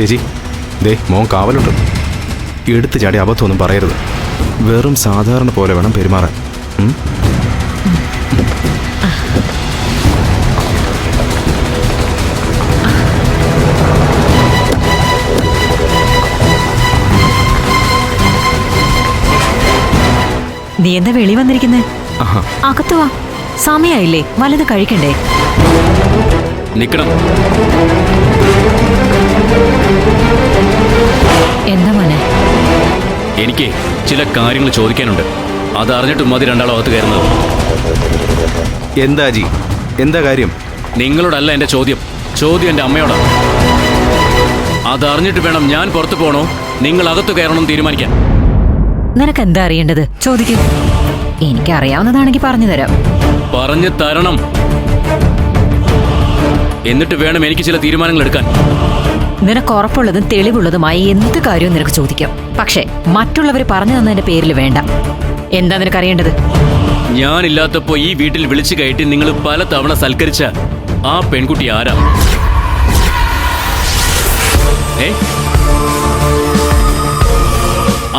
ചേച്ചി. ദേ മോൻ കാവലുണ്ട്. എടുത്തു ചാടി അബദ്ധമൊന്നും പറയരുത്. വെറും സാധാരണ പോലെ വേണം പെരുമാറാൻ? നീ എന്താ വെളി വന്നിരിക്കുന്നേ? അകത്തു വാ. സമയായില്ലേ. വലത് കഴിക്കണ്ടേ? നിക്കണം. എന്താ മോനെ? എനിക്ക് ചില കാര്യങ്ങൾ ചോദിക്കാനുണ്ട്. അത് അറിഞ്ഞിട്ട് മതി രണ്ടാളും അകത്ത് കയറുന്നത്. എന്താ ജി? എന്താ കാര്യം? നിങ്ങളോടല്ല എന്റെ ചോദ്യം. ചോദ്യം എന്റെ അമ്മയോടാണ്. അതറിഞ്ഞിട്ട് വേണം ഞാൻ പുറത്തു പോകണോ നിങ്ങൾ അകത്തു കയറണം തീരുമാനിക്കാൻ. നിനക്ക് എന്താ അറിയേണ്ടത്? ചോദിക്കൂ. എനിക്ക് അറിയാവുന്നതാണെങ്കിൽ പറഞ്ഞു തരാം. പറഞ്ഞു തരണം. എന്നിട്ട് വേണം എനിക്ക് ചില തീരുമാനങ്ങൾ എടുക്കാൻ. നിനക്ക് ഉറപ്പുള്ളതും തെളിവുള്ളതുമായി എന്ത് കാര്യവും നിനക്ക് ചോദിക്കാം. പക്ഷേ മറ്റുള്ളവർ പറഞ്ഞു തന്നതിന്റെ പേരിൽ വേണ്ട. എന്താ നിനക്ക് അറിയേണ്ടത്? ഞാനില്ലാത്തപ്പോ ഈ വീട്ടിൽ വിളിച്ചു കയറ്റി നിങ്ങൾ പല തവണ സൽക്കരിച്ച ആ പെൺകുട്ടി ആരാ?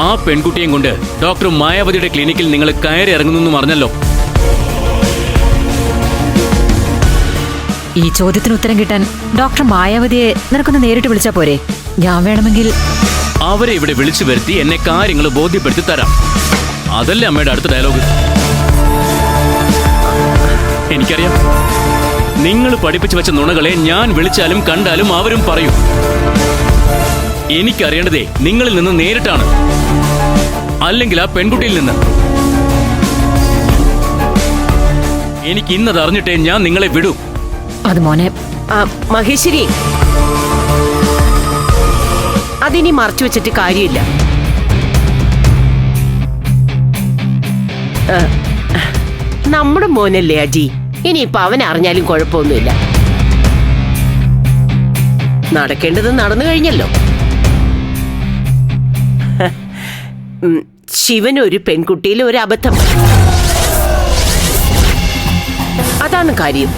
ആ പെൺകുട്ടിയും കൊണ്ട് ഡോക്ടർ മായാവതിയുടെ ക്ലിനിക്കിൽ നിങ്ങൾ കയറി ഇറങ്ങുന്നു അറിഞ്ഞല്ലോ. ഈ ചോദ്യത്തിന് ഉത്തരം കിട്ടാൻ ഡോക്ടർ മായാവതിയെ നിനക്കൊന്ന് നേരിട്ട് വിളിച്ചാ പോരെ? ഞാൻ വേണമെങ്കിൽ അവരെ ഇവിടെ വിളിച്ചു വരുത്തി എന്നെ കാര്യങ്ങൾ ബോധ്യപ്പെടുത്തി തരാം. അതല്ലേ അമ്മയുടെ അടുത്ത ഡയലോഗ്. എനിക്കറിയാം. നിങ്ങൾ പഠിപ്പിച്ചു വെച്ച നുണകളെ ഞാൻ വിളിച്ചാലും കണ്ടാലും അവരും പറയും. എനിക്കറിയേണ്ടതേ നിങ്ങളിൽ നിന്ന് നേരിട്ടാണ്. അല്ലെങ്കിൽ ആ പെൺകുട്ടിയിൽ നിന്ന്. എനിക്ക് ഇന്നത് അറിഞ്ഞിട്ടേ ഞാൻ നിങ്ങളെ വിടൂ. അത് മോനെ. മഹേശ്വരി. അതിനി മറച്ചു വെച്ചിട്ട് കാര്യമില്ല. നമ്മുടെ മോനല്ലേ അജി? ഇനിയിപ്പൊ അവൻ അറിഞ്ഞാലും കുഴപ്പമൊന്നുമില്ല. നടക്കേണ്ടത് നടന്നു കഴിഞ്ഞല്ലോ. ശിവൻ ഒരു പെൺകുട്ടിയിൽ ഒരു അബദ്ധം. അതാണ് കാര്യം.